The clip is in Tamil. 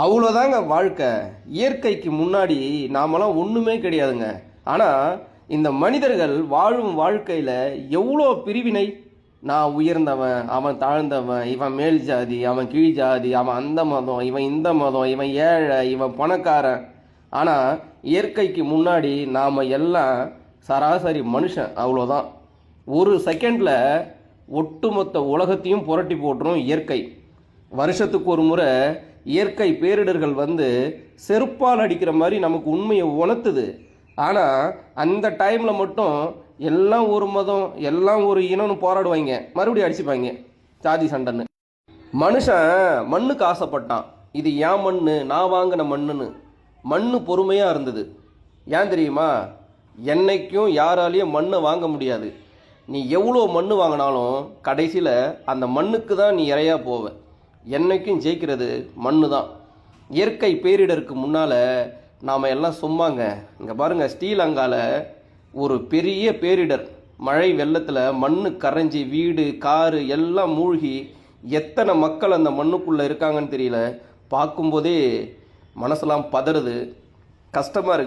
அவ்வளோதாங்க வாழ்க்கை. இயற்கைக்கு முன்னாடி நாமெல்லாம் ஒன்றுமே கிடையாதுங்க. ஆனால் இந்த மனிதர்கள் வாழும் வாழ்க்கையில் எவ்வளோ பிரிவினை? நான் உயர்ந்தவன் அவன் தாழ்ந்தவன் இவன் மேல் ஜாதி அவன் கீழ் ஜாதி அவன் அந்த மதம் இவன் இந்த மதம் இவன் ஏழை இவன் பணக்காரன். ஆனால் இயற்கைக்கு முன்னாடி நாம் எல்லாம் சராசரி மனுஷன் அவ்வளோதான் ஒரு செகண்டில் ஒட்டுமொத்த உலகத்தையும் புரட்டி போட்டுரும் இயற்கை. வருஷத்துக்கு ஒரு முறை இயற்கை பேரிடர்கள் வந்து செருப்பால் அடிக்கிற மாதிரி நமக்கு உண்மையை உணர்த்துது. ஆனால் அந்த டைமில் மட்டும் எல்லாம் ஒரு மதம் எல்லாம் ஒரு இனம்னு போராடுவாங்க மறுபடியும் அடிச்சுப்பாங்க சாதி சண்டைன்னு. மனுஷன் மண்ணுக்கு ஆசைப்பட்டான். இது ஏன் மண் நான் வாங்கின மண்ணுன்னு. மண்ணு பொறுமையாக இருந்தது. ஏன் தெரியுமா? என்னைக்கும் யாராலையும் மண்ணை வாங்க முடியாது. நீ எவ்வளோ மண் வாங்கினாலும் கடைசியில் அந்த மண்ணுக்கு தான் நீ இறையா போவ. என்னைக்கும் ஜெயிக்கிறது மண்ணு தான் இயற்கை பேரிடருக்கு முன்னால் நாம் எல்லாம் சும்மாங்க. இங்கே பாருங்கள் ஸ்ரீலங்காவில் ஒரு பெரிய பேரிடர். மழை வெள்ளத்தில் மண்ணு கரைஞ்சி வீடு காரு எல்லாம் மூழ்கி எத்தனை மக்கள் அந்த மண்ணுக்குள்ளே இருக்காங்கன்னு தெரியல. பார்க்கும்போதே மனசெல்லாம் பதறுது. கஷ்டமாக இருக்குது